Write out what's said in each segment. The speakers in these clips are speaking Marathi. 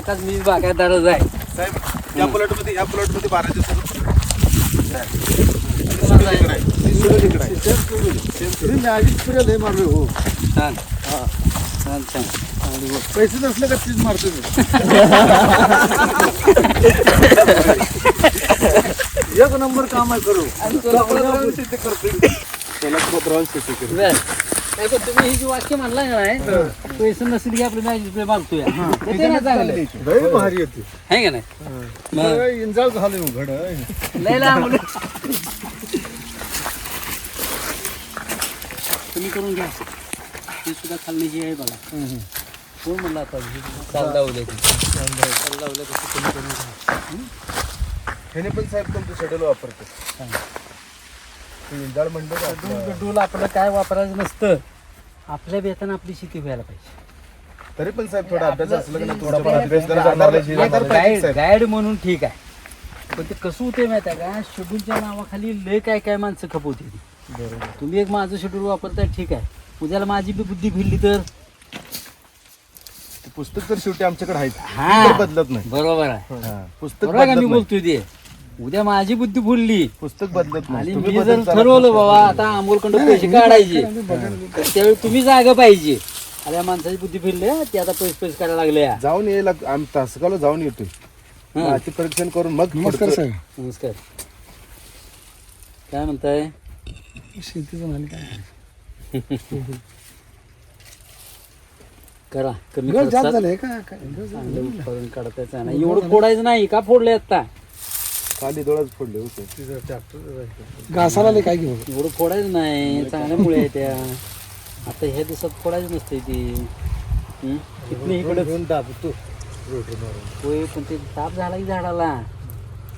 सारखाच मी बागायतदारच आहे. साहेब या प्लॉटमध्ये या प्लॉटमध्ये बारा दिवसाचं हो छान. छान छान. पैसे नसले का तीच मारतो मी? एक नंबर काम आहे करू. सोलापूरात राहून शेती केली बर काय पण तुम्ही ही जी वाक्य म्हणला नाही पैसे नसेल की आपलं मॅजिक प्ले मागतोय ते ना चांगलं. लय भारी येते है का नाही? मग इंजाळ झाले घड लय लांब. मुलं. तुम्ही करून घ्या. ती सुद्धा खाल्ली जी आहे बघा. कोण म्हणला आता? कसं तुम्ही करून घ्या. ह्याने पण साहेब तुमचं शेड्यूल वापरतो. डूल आपलं? काय वापरायचं नसतं. आपल्या बेतानं आपली शेती व्हायला पाहिजे. तरी पण साहेब थोडा अभ्यास असला की नाही थोडाफार अभ्यास जरा गाईड साहेब. गाईड म्हणून ठीक आहे. पण ते कसं होते माहिती आहे का? शेड्यूलच्या नावाखाली लय काय काय माणसं खपवते ती. बरोबर. तुम्ही एक माझं शेड्यूल वापरताय ठीक आहे. उद्याला माझी बी बुद्धी फिरली तर? ते पुस्तक तर शेवटी आमच्याकडे आहे. हा. बदलत नाही. बरोबर आहे. हा, पुस्तक बरोबर आहे का? मी बदलत नाही. बोलतोय ते. उद्या माझी बुद्धी फुलली. पुस्तक बदलत आणि मी जर ठरवलं बाबा आता अमोलकडं पैसे काढायचे. तर त्यावेळी तुम्ही जागा पाहिजे. अरे माणसाची बुद्धी फिरली ते आता पैसे पैसे करायला लागले. जाऊन यायला आम्ही तासगावला जाऊन येतोय. हं. माती परीक्षण करून मग नमस्कार साहेब नमस्कार. काय म्हणताय? शेतीचं म्हणे काय? करा कमी गळ जास्त खर्चात. का? काय गळ जास्त चांगलं उत्पादन काढतायचं नाही. एवढं फोडायचं नाही का फोडले आता खाली डोळाच फोडले हो tractor घासाला लय काय घेऊ एवढं फोडायचं नाही चांगल्या मुळे आहे त्या. आता ह्या दिवसात फोडायचं नसते ती. हं? इथनं इकडं घेऊन मारून. होय पण ते ताप झाला की झाडाला.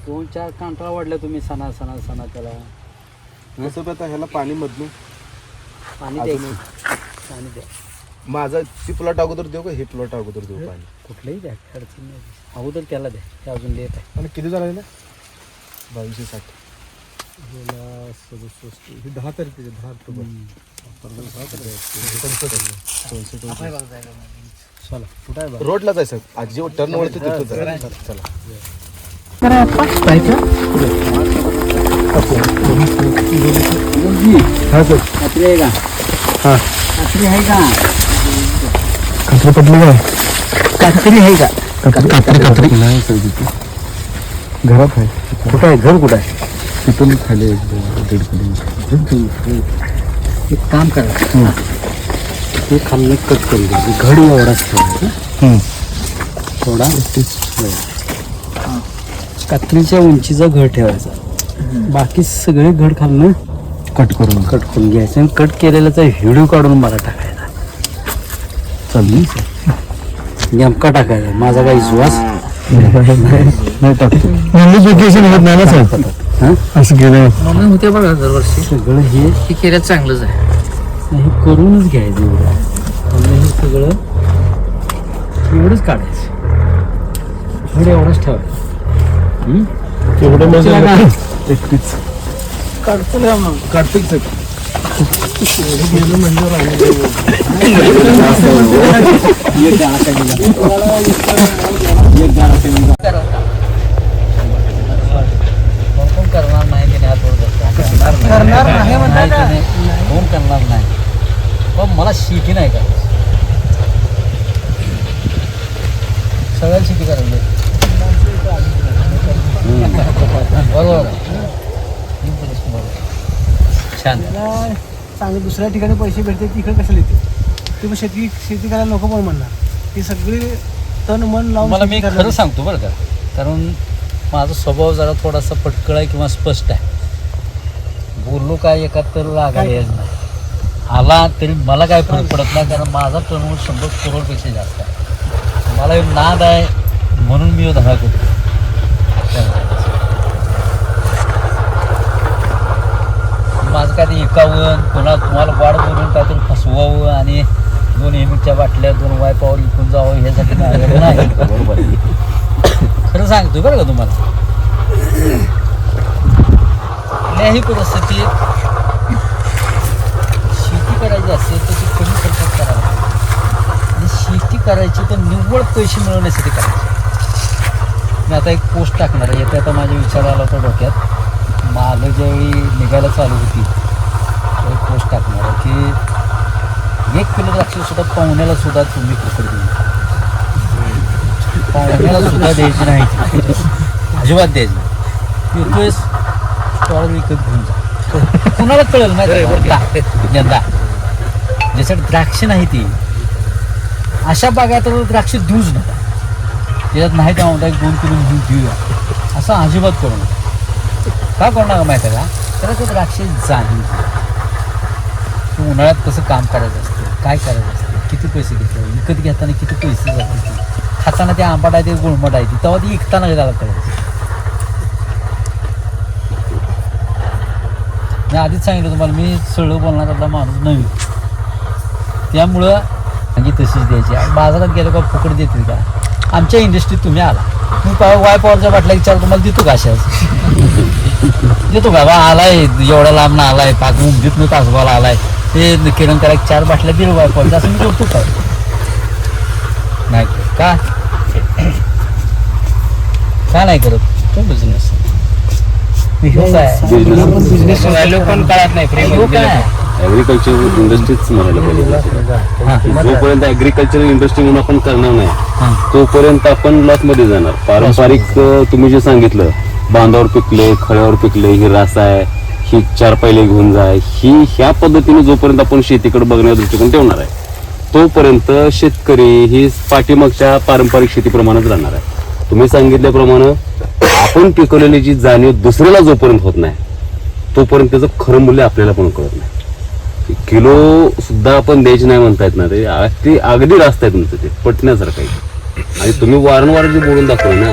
दोन चार कांटाळा वाढल्या तुम्ही सणा सणा सणा त्याला. कसं बी आता ह्याला पाणी मधून? पाणी द्यायचं. पाणी द्या. माझा ती प्लॉट अगोदर देऊ का? हे प्लॉट अगोदर देऊ पाणी. कुठलंही द्या अडचण नाही. अगोदर त्याला द्या. ते अजून देत आहे. आणि किती झालं ना बावीसशे साठ. सदुसष्ट ही दहा तारखेचे दहा ऑक्टोबर. चला. कुठं आहे बा रोडलाच आहे साहेब आज जे टर्न वळतो तिथं चला. हा सर खात्री आहे का? हा. खात्री आहे का? खात्री पडली काय? खात्री आहे का? कात्री कात्री कात्री नाही सर तिथे. घरात आहे. कुठं आहे? घर कुठं आहे? तिथून खाली एक दोन- दीड किलोमीटर. एक काम करा. ते खाल्लं कट करून द्या घड एवढाच ठेवायचा थोडा कात्रीच्या उंचीचा घड ठेवायचा. बाकी सगळे घड खाल्लं कट करून कट करून घ्यायचं आणि कट केलेल्याचा व्हिडिओ काढून मला टाकायचा. चालेल नेमका टाकायचा. माझा काही विश्वास नाही टाकतो नोटिफिकेशन होत नाही ना साहेब हा? असं केलं. म्हणून होते बघा दरवर्षी. सगळं हे? हे केलं चांगलंच आहे. हे करूनच घ्यायचं एवढं. हे सगळं एवढंच काढायचं. घड एवढंच ठेवायचं? एवढं का? एकटीच. कार्तिक साहेब एक गाळा कमी जा. एक. कोण करणार नाही त्याने हात. करणार नाही त्याने कोण करणार नाही पण मला शेती नाही का सगळ्याला शेती करायची. बरोबर. छान चांगले दुसऱ्या ठिकाणी पैसे भेटते तिकडे कशाला येते ते पण शेती शेती करायला नको पण म्हणणार ती सगळी तन मन लावून मला मी खरं. सांगतो बरं का कारण माझा स्वभाव जरा थोडासा पटकळ आहे किंवा स्पष्ट आहे. बोललो काय एका तर लागायला नाही. आला तरी मला काय फरक पडत नाही कारण माझा टर्नओव्हर शंभर करोडपेक्षा जास्त आहे. मला एक नाद आहे म्हणून मी धडा करतो. माझं काय ते एकावं कोणा तुम्हाला वाढ बोलून काहीतरी फसवावं आणि दोन एमच्या बाटल्या दोन वायपावर विकून जावं ह्यासाठी नाही. बरोबर खरं सांगतो बरं का तुम्हाला? कुठल्याही परिस्थितीत शेती करायची असेल तर ती कमी खर्चात करावी आणि शेती करायची तर निव्वळ पैसे मिळवण्यासाठी करायची. मी आता एक पोस्ट टाकणार आहे. येते आता माझ्या विचार आला होता डोक्यात. माल ज्यावेळी निघायला चालू होती त्यावेळी पोस्ट टाकणार आहे की एक किलो द्राक्ष सुद्धा पाहुण्याला सुद्धा तुम्ही फुकट देऊ पाहुण्याला सुद्धा द्यायची नाही. अजिबात द्यायची नाही. स्टॉल विकत घेऊन जा. कुणाला कळेल का? यंदा ज्याच्यात द्राक्ष नाही ती अशा बागात द्राक्ष देऊच नका. त्याच्यात नाही त्या म्हणता एक दोन किलो घेऊन देऊया. असं अजिबात करू नका. का करू नका माहिती आहे का? त्याला ते द्राक्ष जाणीव. की उन्हाळ्यात कसं काम करायचं असतं? काय करायचं असतं? किती पैसे घेतले? विकत घेताना किती पैसे जातात खाताना ते आंबाट आहे ते गुळमट आहे ती. तेव्हा ती विकताना त्याला कळायचं मी आधीच सांगितलं तुम्हाला मी सळं बोलणारा माणूस नव्हे. त्यामुळं म्हणजे तशीच द्यायची. बाजारात गेलो का फुकट देतील का? आमच्या इंडस्ट्रीत तुम्ही आला. मी पाव वाय पॉवरच्या बाटल्या विचार तुम्हाला देतो का अशाच? देतो का? बा आलाय. एवढ्या लांब ना आलाय. पाक उमजीत मी तासगावला आलाय. ते किरण करा चार बाटल्या दिल वाय पॉवरच्या असं मी करतो काय? नाही. का? का नाही करत? तो बिझनेस बिझनेस व्हॅल्यू पण कळत नाही. फ्री काय? ऍग्रिकल्चर इंडस्ट्रीच म्हणायला पाहिजे. जोपर्यंत ऍग्रिकल्चर इंडस्ट्री म्हणून आपण करणार नाही. तोपर्यंत आपण लॉसमध्ये जाणार. पारंपरिक तुम्ही जे सांगितलं बांधावर पिकले खळ्यावर पिकले ही रास आहे ही चार पहिले घेऊन जाय. ही ह्या पद्धतीने जोपर्यंत आपण शेतीकडे बघण्याचा दृष्टिकोन ठेवणार आहे तोपर्यंत शेतकरी ही पाठीमागच्या पारंपरिक शेतीप्रमाणेच राहणार आहे. तुम्ही सांगितल्याप्रमाणे आपण पिकवलेली जी जाणीव दुसऱ्याला जोपर्यंत होत नाही तोपर्यंत त्याचं खरं मूल्य आपल्याला पण कळत नाही. किलो सुद्धा आपण द्यायची नाही म्हणतायत ना ते आ- ते अगदी रास्त आहे तुमचं ते पटण्यासारखं आहे. आणि तुम्ही वारंवार जे बोलून दाखवलं ना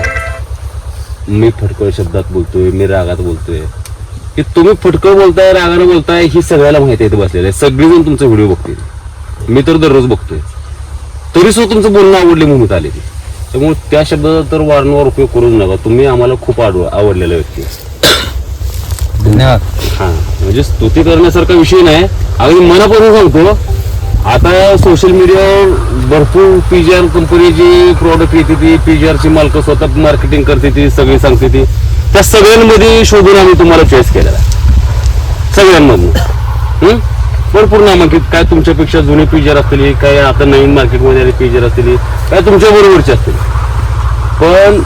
मी फटकळ शब्दात बोलतोय मी रागात बोलतोय की तुम्ही फटकळ बोलताय रागानं बोलताय ही सगळ्याला माहिती आहे बसलेलं. आहे सगळेजण तुमचा व्हिडिओ बघतील. मी तर दररोज बघतोय. तरी सुद्धा तुमचं बोलणं आवडले म्हणून आले ते त्यामुळे त्या शब्दाचा तर वारंवार उपयोग करूच नका. तुम्ही आम्हाला खूप आवड आवडलेला व्यक्ती. धन्यवाद. हा म्हणजे स्तुती करण्यासारखा विषय नाही. अगदी मनापासून सांगतो. आता सोशल मीडियावर भरपूर पीजीआर कंपनीची प्रॉडक्ट येते ती. पीजीआर ची मालक स्वतः मार्केटिंग करते ती सगळी सांगते ती. त्या सगळ्यांमध्ये शोधून आम्ही तुम्हाला चॉईस केलेला आहे. सगळ्यांमधून. भरपूर नामांकित काय तुमच्यापेक्षा जुने पिजर असतील काय आता नवीन मार्केटमध्ये आले पिजर असतील काय तुमच्या बरोबरचे असतील. पण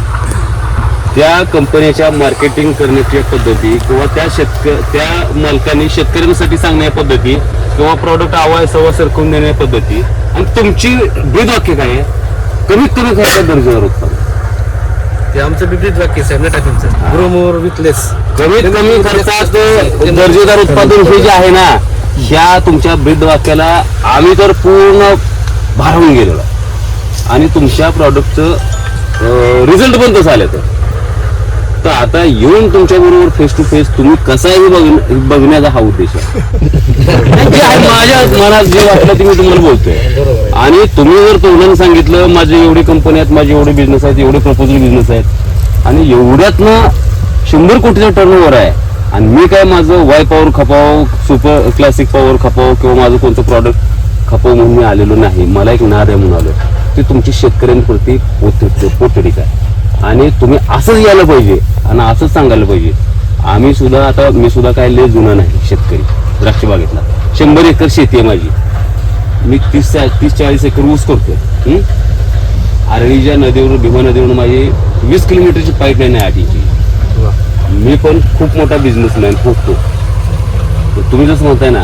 त्या कंपन्याच्या मार्केटिंग करण्याच्या पद्धती किंवा त्या शेतक त्या मालकांनी शेतकऱ्यांसाठी सांगण्या पद्धती किंवा प्रॉडक्ट आवाय सवा सरकून देण्या पद्धती आणि तुमची ब्रीदवाक्य काय आहे? कमीत कमी खर्चात दर्जेदार उत्पादन. ते आमचं विपरीत वाक्य साहेब ना तुमचं. ग्रोमोर विथलेस कमीत कमी खर्चात दर्जेदार उत्पादन हे जे आहे ना ह्या तुमच्या ब्रीद वाक्याला आम्ही तर पूर्ण भारावून गेलेलो आहे. आणि तुमच्या प्रॉडक्टचं रिझल्ट पण तसं आले तर. तर आता येऊन तुमच्या बरोबर फेस टू फेस तुम्ही कसाही बघ बघण्याचा हा उद्देश आहे जे आहे. माझ्या मनात जे वाटलं ते मी तुम्हाला बोलतोय. आणि तुम्ही जर तोंडाने सांगितलं माझे एवढी कंपनी आहेत माझे एवढे बिझनेस आहेत एवढे प्रपोजल बिझनेस आहेत आणि एवढ्यातनं शंभर कोटीचा टर्न ओव्हर आहे आणि मी काय माझं वाय पॉवर खपाव सुपर क्लासिक पॉवर खपाव किंवा माझं कोणतं प्रॉडक्ट खपाव म्हणून मी आलेलो नाही. मला एक नाद आहे म्हणून आलो. ते तुमची शेतकऱ्यांप्रती पोत पोतडीक आहे. आणि तुम्ही असंच यायला पाहिजे आणि असंच सांगायला पाहिजे. आम्ही सुद्धा आता मी सुद्धा काय लय जुना नाही शेतकरी. द्राक्ष बागेतला शंभर एकर शेती आहे माझी. मी तीस तीस चाळीस एकर ऊस करतोय. आरळीच्या नदीवरून भीमा नदीवरून माझी वीस किलोमीटरची पाईपलाईन आहे आठीची. मी पण खूप मोठा बिझनेसमॅन ठोकतो तर तुम्ही जसं म्हणताय ना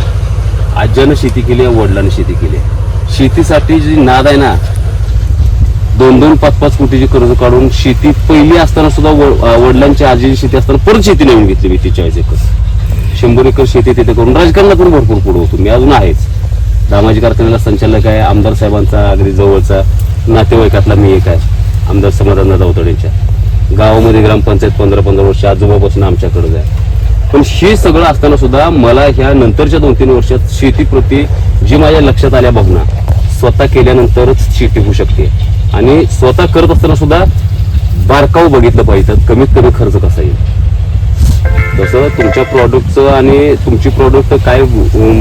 आज्यानं शेती केली आहे वडिलांनी शेती केली आहे. शेतीसाठी जी नाद आहे ना दोन दोन पाच पाच कोटीची कर्ज काढून शेती पहिली असताना सुद्धा व- वडिलांची आजीची शेती असताना परत शेती नवीन घेतली मी ती चाळीस एकर. शंभर एकर शेती तिथे करून राजकारणात पण भरपूर पुढे होतो. मी अजून आहेच. दामाजी कारखान्याला संचालक आहे आमदार साहेबांचा अगदी जवळचा नातेवाईकातला मी एक आहे आमदार समाधान दावतडेंच्या गावामध्ये ग्रामपंचायत पंधरा पंधरा वर्ष आजोबापासून आमच्याकडे आहे. पण हे सगळं असताना सुद्धा मला ह्या नंतरच्या दोन तीन वर्षात शेतीप्रती जी माझ्या लक्षात आल्या भावना स्वतः केल्यानंतरच शेती होऊ शकते. आणि स्वतः करत असताना सुद्धा बारकाव बघितलं पाहिजे कमीत कमी खर्च कसा येईल? तसं तुमच्या प्रॉडक्टचं आणि तुमची प्रॉडक्ट काय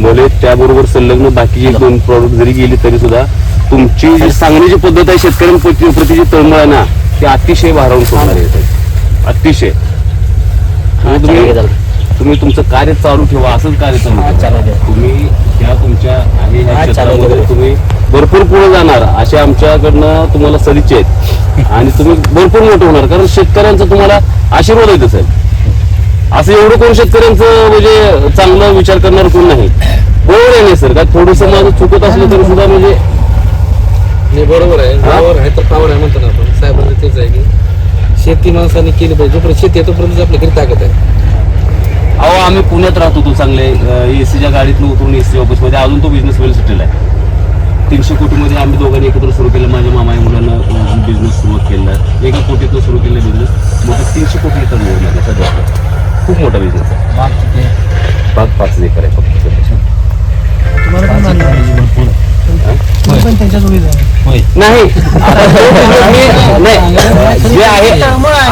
बोले त्याबरोबर संलग्न बाकी एक दोन प्रॉडक्ट जरी गेली तरी सुद्धा तुमची जी सांगण्याची पद्धत आहे शेतकऱ्यांप्रती प्रतीची तळमळ आहे ना ती अतिशय भारावून सोडणारी आहे. अतिशय. तुम्ही तुम्ही तुमचं कार्य चालू ठेवा असंच कार्य चालू ठेवा. तुम्ही त्या तुमच्या आहे ह्या चालू क्षेत्रामध्ये ठेवा. तुम्ही भरपूर पुढे जाणार असे आमच्याकडनं तुम्हाला सदिच्छा आहेत. आणि तुम्ही भरपूर मोठे होणार कारण शेतकऱ्यांचा तुम्हाला आशीर्वाद येत असेल असं एवढं कोण शेतकऱ्यांचं म्हणजे चांगलं विचार करणार कोण नाही? बरोबर आहे नाही सर काय थोडस माझं चुकत असलं तरी सुद्धा म्हणजे नाही बरोबर आहे? बरोबर आहे तर पावर आहे म्हणतो ना आपण. साहेबांचं तेच आहे की शेती माणसाने केली पाहिजे. जोपर्यंत शेती आहे तोपर्यंत आपल्या घरी ताकद आहे. अहो आम्ही पुण्यात राहतो तो चांगले एसीच्या गाडीतनं उतरून एसी ऑफिसमध्ये अजून तो बिझनेस वेल सेटल आहे. तीनशे कोटीमध्ये आम्ही दोघांनी एकत्र सुरू केलं. माझ्या मामाई मुलांना बिझनेस सुरू केला. एका कोटीतनं सुरू केलं बिझनेस मोठा तीनशे कोटी टर्नओव्हर सध्या. खूप मोठा बिझनेस आहे. बाग किती आहे? बाग पाच एकर आहे फक्त. सध्या. तुम्हाला पण पाच मान्य आहे. एकराची भरपूर आहे. तुम्ही पण त्यांच्या जोडीत आहे. होय. नाही. आता जो मी- नाही. जे आहे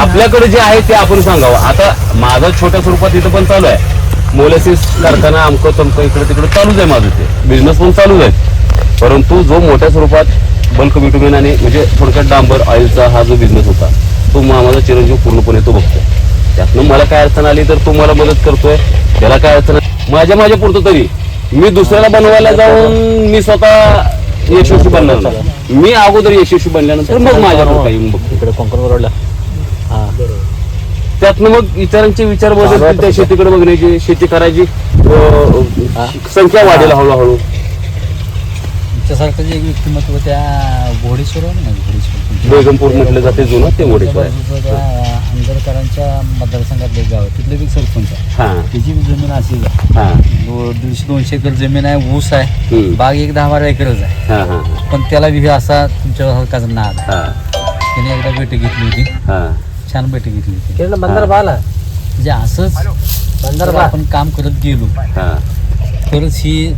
आपल्याकडे जे आहे ते आपण सांगावं. आता माझं छोट्या स्वरूपात इथं पण चालू आहे. मोलेसिस कारखाना अमकं तमकं इकडे तिकडे चालूच आहे माझं ते. बिझनेस पण चालूच आहे. परंतु जो मोठ्या स्वरूपात बल्क विटमिन आणि म्हणजे थोडक्यात डांबर ऑइलचा हा जो बिझनेस होता तो मा- माझा चिरंजीव पूर्णपणे तो बघतोय. त्यातनं मला काय अडचण आली तर तो मला मदत करतोय. त्याला काय अडचण माझ्या माझ्या पुरतं तरी. मी दुसऱ्याला बनवायला जाऊन मी स्वतः यशस्वी बनणार नाही. मी अगोदर यशस्वी बनल्यानंतर मग माझ्याकडे काही येऊन बघतो. इकडे कोंकण रोडला. त्यातनं मग इतरांचे विचार बदलतील त्या शेतीकडे बघण्याची शेती करायची. संख्या वाढेल हळूहळू. तुमच्यासारखं जे एक व्यक्तिमत्व त्या घोडेश्वर घोडेश्वर बेगमपूर म्हटलं जाते जुनं ते मोडेश्वर आहे आंबेडकरांच्या मतदारसंघातले गाव आहे. तिथले बी सरपंच आहे. हा. त्याची बी जमीन अशीच आहे हा. दो- दीडशे दोनशे एकर जमीन आहे ऊस आहे हम्म. बाग एक दहा बारा एकरच आहे. हा हा पण त्याला बी असा तुमच्यासारखाच नाद आहे. हा. त्याने एकदा बैठक घेतली होती. हा. छान बैठक घेतली होती. बंदर बाला. म्हणजे असंच जर आपण काम करत गेलो हा. तरच ही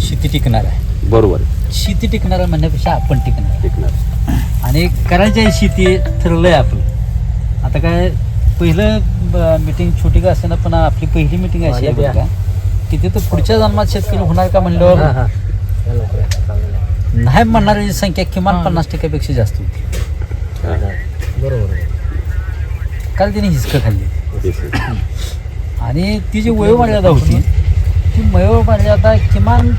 शेती टिकणार आहे. बरोबर. आहे. शेती टिकणार आहे म्हणण्यापेक्षा आपण टिकणार आहे. टिकणार. आणि करायची आहे शेती ठरलंय आपलं. आता काय पहिलं मिटिंग छोटी का असेना पण आपली पहिली मिटिंग अशी आहे का. तिथं पुढच्या जन्मात शेतकरी होणार का म्हणल्यावर? नाही म्हणणाऱ्याची संख्या किमान पन्नास टक्क्यापेक्षा जास्त होती. हा. कारण तिने हिसकं खाल्ली. आणि ती जी वयोमर्यादा होती ती वयोमर्यादा किमान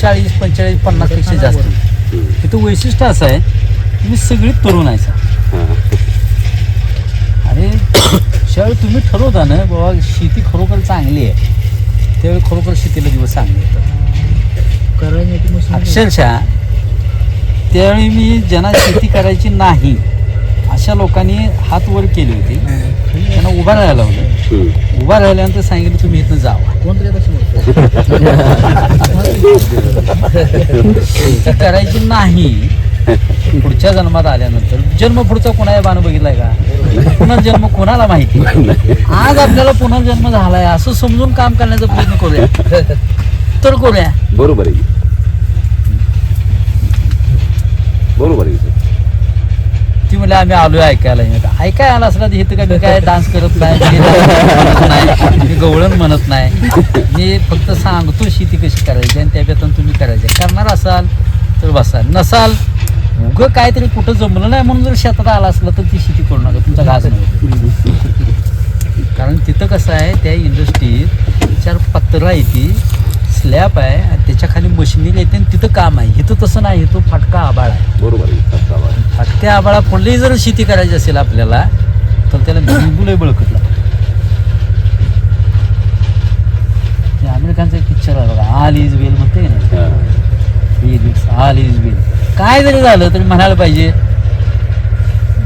चाळीस पंचेचाळीस पन्नासपेक्षा जास्त होती. तिथं वैशिष्ट्य असं आहे तुम्ही सगळी तरुण आहे हा. ज्यावेळी तुम्ही ठरवता ना बाबा शेती खरोखर चांगली आहे. त्यावेळी खरोखर शेतीला दिवस चांगले येतात. अक्षरशः त्यावेळी मी ज्यांना शेती करायची नाही अशा लोकांनी हात वर केले होते. त्यांना उभा राहायला लावलं. हम्म. उभा राहिल्यानंतर सांगितलं तुम्ही इथनं जावा. शेती करायची नाही पुढच्या जन्मात आल्यानंतर जन्म पुढचा कोणाला बाण बघितलाय का? पुनर्जन्म कोणाला माहिती? आज आपल्याला पुनर्जन्म झालाय असं समजून काम करण्याचा प्रयत्न करूया. तर करूया. बरोबर आहे. बरोबर आहे. ती म्हणजे आम्ही आलोय ऐकायला. ऐकाय आला असला तर इथं काय मी काय डान्स करत नाही, मी गवळण म्हणत नाही. मी फक्त सांगतो शेती कशी करायची आणि त्या बेतन तुम्ही करायची. करणार असाल तर बसाल नसाल उगं काहीतरी कुठं जमलं नाही म्हणून जर शेतात आला असला तर ती शेती करू नका तुमचा घास नाही. कारण तिथं कसं आहे त्या इंडस्ट्रीत चार पत्र आहे ती स्लॅब आहे आणि त्याच्याखाली मशिनरी येते आणि तिथं काम आहे. इथं तसं नाही इथं फाटका आबाळ आहे. बरोबर. फाटक्या आबाळा पुढली जर शेती करायची असेल आपल्याला तर त्याला बिलकुलही बळकट लागतं. ते अमेरिकांचा एक पिक्चर आहे बघा आल इज वेल म्हणते हा. आल इज वेल काय जरी झालं तरी म्हणायला पाहिजे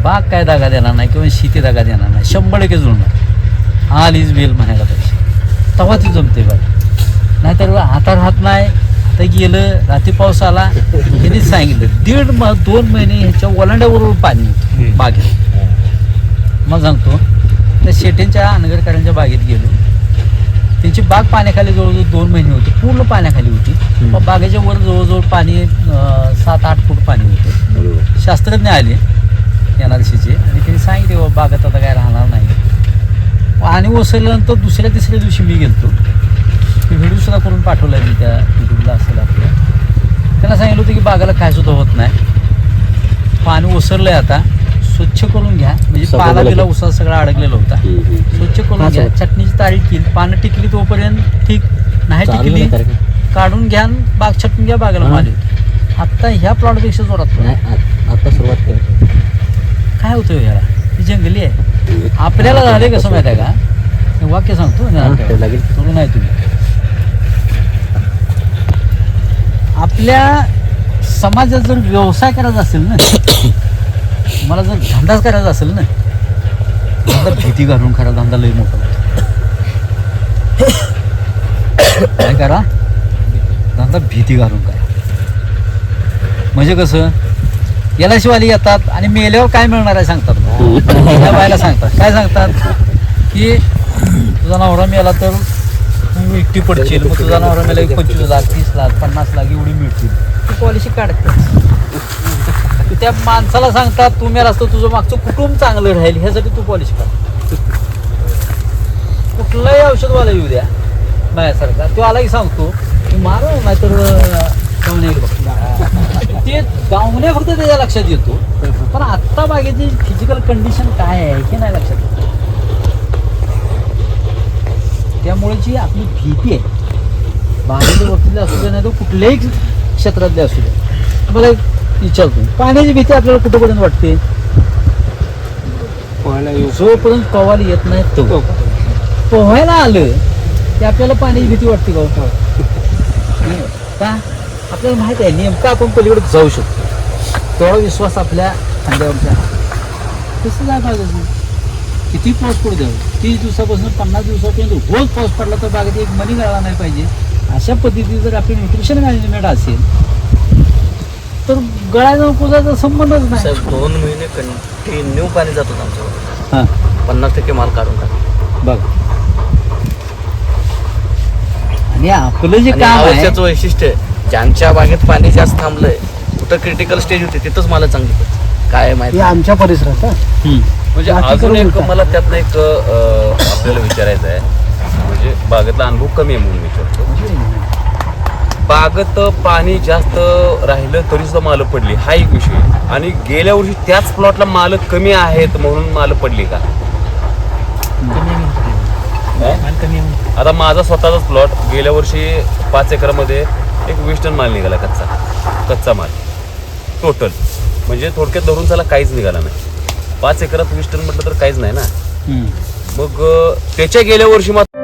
बाग काय दागा देणार नाही किंवा शेती दागा देणार नाही. शंभर टक्के जुळणार. आल इज वेल म्हणायला पाहिजे. तेव्हा ती जमते बघ. नाहीतर आता राहत नाही आता गेलं रात्री पाऊस आला त्यांनी सांगितलं दीड म दोन महिने ह्याच्या ओलांड्याबरोबर पाणी होतं बागेत. मग सांगतो त्या शेटेंच्या अनगरकरांच्या बागेत गेलो. बाग पाण्याखाली जवळजवळ दोन महिने होते पूर्ण पाण्याखाली होती. मग बागेच्या वर जवळजवळ पाणी सात आठ फूट पाणी होतं. शास्त्रज्ञ आले एन आर सीचे आणि त्यांनी सांगितले बाबा बागात आता काय राहणार नाही. पाणी ओसरल्यानंतर दुसऱ्या तिसऱ्या दिवशी मी गेलतो. ते व्हिडिओ सुद्धा करून पाठवला मी त्या युट्यूबला असेल आपल्या. त्यांना सांगितलं होतं की बागाला काय सुद्धा होत नाही. पाणी ओसरलंय आता. स्वच्छ करून घ्या. म्हणजे पाला बिला उसा सगळा अडकलेला होता. स्वच्छ करून घ्या. चटणीची तारीख केली पानं टिकली तोपर्यंत ठीक. नाही टिकली काढून घ्या बाग छटून घ्या बागाला माल आता ह्या प्लॉटपेक्षा जोरात plant. आता सुरुवात केली काय होतं याला? ही जंगली आहे. आपल्याला झाले कसं माहिती आहे का? हे वाक्य सांगतो ते. करू नाही तुम्ही. आपल्या समाजात जर व्यवसाय करायचा असेल ना मला जर धंदाच करायचा असेल ना धंदा भीती घालून खरा धंदा लई मोठा होतो. काय करा? धंदा भीती घालून करा. म्हणजे कसं याला शिवाली येतात आणि मेल्यावर काय मिळणार आहे सांगतात. त्या बायला सांगतात. काय सांगतात? की तुझा नवरा मेला तर तू एकटी पडशील मग तुझा नवरा मेला पंचवीस लाख तीस लाख पन्नास लाख एवढी मिळतील. ती पॉलिसी काढते. त्या माणसाला सांगतात तू मेला असतो तुझं मागचं कुटुंब चांगलं राहील ह्यासाठी तू पॉलिश कर. कुठलंही औषधवाला येऊ द्या माझ्यासारखा. तो आला की सांगतो तू मारो नाहीतर येईल बघ. ते गावण्या फक्त त्याच्या लक्षात येतो. पण आत्ता बागेची फिजिकल कंडिशन काय आहे हे नाही लक्षात येत. त्यामुळे जी आपली भीती आहे बागेच्या बाबतीतल्या असू दे नाही तर कुठल्याही क्षेत्रातले असू दे मला विचारतो. पाण्याची भीती आपल्याला कुठंपर्यंत वाटते? जोपर्यंत पवायला येत नाही तो पोहायला आलं की आपल्याला पाण्याची भीती वाटते का हो? का? आपल्याला माहीत आहे नेमकं आपण पलीकडे जाऊ शकतो. तेवढा विश्वास आपल्या खांद्यावरच्या तसं नाही. पाहिजे किती पाऊस पडू द्यावं? तीस दिवसापासून पन्नास दिवसापर्यंत रोज पाऊस पडला तर बागेत एक मनी गळाला नाही पाहिजे. अशा पद्धतीने जर आपली न्यूट्रिशन मॅनेजमेंट असेल तर गळाचा कुजाचा संबंधच नाही. साहेब दोन महिने कंटिन्यू पाणी जात होतं आमच्यावर हां. पन्नास टक्के माल काढून टाकला. बघ. आणि आपलं जे आणि काम आहे आवश्यकचं वैशिष्ट्य आहे, ज्यांच्या बागेत पाणी जास्त थांबलंय कुठं क्रिटिकल स्टेज होते तिथंच मला चांगली पडते. काय आहे माहिती? हे आमच्या परिसरात हा. हम्म. म्हणजे बाकी अजून करून एक उलटा. मला त्यातनं एक अं, आपल्याला विचारायचं आहे. म्हणजे बागेतला अनुभव कमी आहे म्हणून विचारतो. बागेत पाणी जास्त राहिलं तरी सुद्धा मालं पडली. हा एक विषय. आणि गेल्या वर्षी त्याच प्लॉटला मालं कमी आहेत म्हणून मालं पडली का? आता माझा स्वतःचाच प्लॉट गेल्या वर्षी पाच एकरामध्ये एक वेस्टर्न माल निघाला कच्चा. कच्चा माल. टोटल म्हणजे थोडक्यात धरून त्याला काहीच निघाला नाही. पाच एकरात वेस्टर्न म्हटलं तर काहीच नाही ना. मग त्याच्या गेल्या वर्षी मात्र